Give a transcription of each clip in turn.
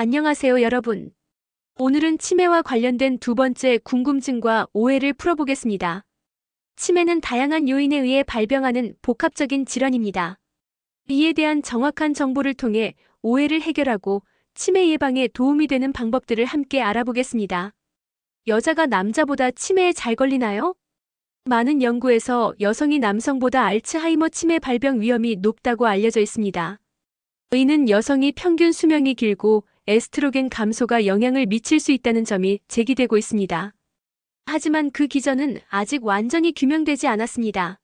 안녕하세요, 여러분. 오늘은 치매와 관련된 두 번째 궁금증과 오해를 풀어보겠습니다. 치매는 다양한 요인에 의해 발병하는 복합적인 질환입니다. 이에 대한 정확한 정보를 통해 오해를 해결하고 치매 예방에 도움이 되는 방법들을 함께 알아보겠습니다. 여자가 남자보다 치매에 잘 걸리나요? 많은 연구에서 여성이 남성보다 알츠하이머 치매 발병 위험이 높다고 알려져 있습니다. 이는 여성이 평균 수명이 길고 에스트로겐 감소가 영향을 미칠 수 있다는 점이 제기되고 있습니다. 하지만 그 기전은 아직 완전히 규명되지 않았습니다.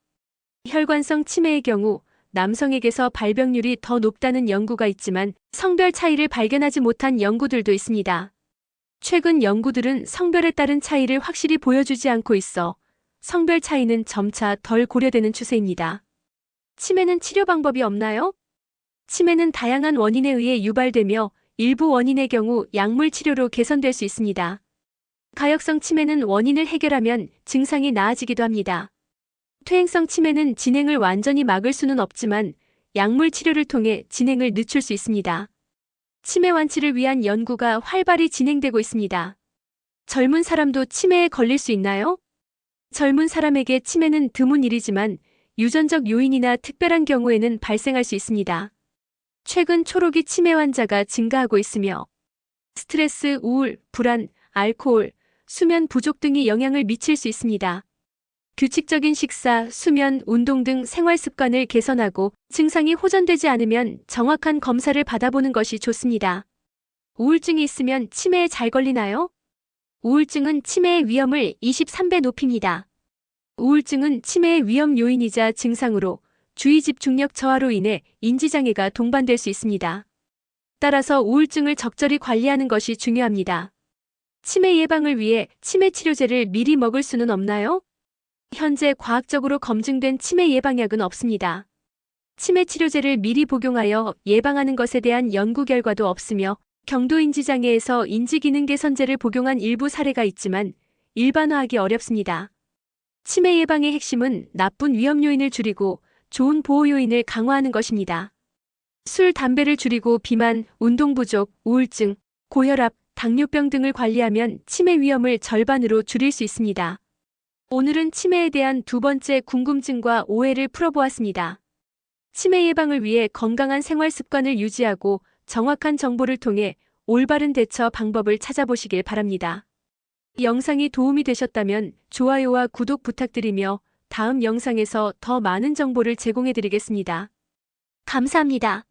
혈관성 치매의 경우 남성에게서 발병률이 더 높다는 연구가 있지만 성별 차이를 발견하지 못한 연구들도 있습니다. 최근 연구들은 성별에 따른 차이를 확실히 보여주지 않고 있어 성별 차이는 점차 덜 고려되는 추세입니다. 치매는 치료 방법이 없나요? 치매는 다양한 원인에 의해 유발되며 일부 원인의 경우 약물 치료로 개선될 수 있습니다. 가역성 치매는 원인을 해결하면 증상이 나아지기도 합니다. 퇴행성 치매는 진행을 완전히 막을 수는 없지만 약물 치료를 통해 진행을 늦출 수 있습니다. 치매 완치를 위한 연구가 활발히 진행되고 있습니다. 젊은 사람도 치매에 걸릴 수 있나요? 젊은 사람에게 치매는 드문 일이지만 유전적 요인이나 특별한 경우에는 발생할 수 있습니다. 최근 초록이 치매 환자가 증가하고 있으며 스트레스, 우울, 불안, 알코올, 수면 부족 등이 영향을 미칠 수 있습니다. 규칙적인 식사, 수면, 운동 등 생활 습관을 개선하고 증상이 호전되지 않으면 정확한 검사를 받아보는 것이 좋습니다. 우울증이 있으면 치매에 잘 걸리나요? 우울증은 치매의 위험을 23배 높입니다. 우울증은 치매의 위험 요인이자 증상으로 주의 집중력 저하로 인해 인지장애가 동반될 수 있습니다. 따라서 우울증을 적절히 관리하는 것이 중요합니다. 치매 예방을 위해 치매 치료제를 미리 먹을 수는 없나요? 현재 과학적으로 검증된 치매 예방약은 없습니다. 치매 치료제를 미리 복용하여 예방하는 것에 대한 연구 결과도 없으며 경도인지장애에서 인지기능 개선제를 복용한 일부 사례가 있지만 일반화하기 어렵습니다. 치매 예방의 핵심은 나쁜 위험 요인을 줄이고 좋은 보호 요인을 강화하는 것입니다. 술, 담배를 줄이고 비만, 운동 부족, 우울증, 고혈압, 당뇨병 등을 관리하면 치매 위험을 절반으로 줄일 수 있습니다. 오늘은 치매에 대한 두 번째 궁금증과 오해를 풀어보았습니다. 치매 예방을 위해 건강한 생활 습관을 유지하고 정확한 정보를 통해 올바른 대처 방법을 찾아보시길 바랍니다. 영상이 도움이 되셨다면 좋아요와 구독 부탁드리며 다음 영상에서 더 많은 정보를 제공해드리겠습니다. 감사합니다.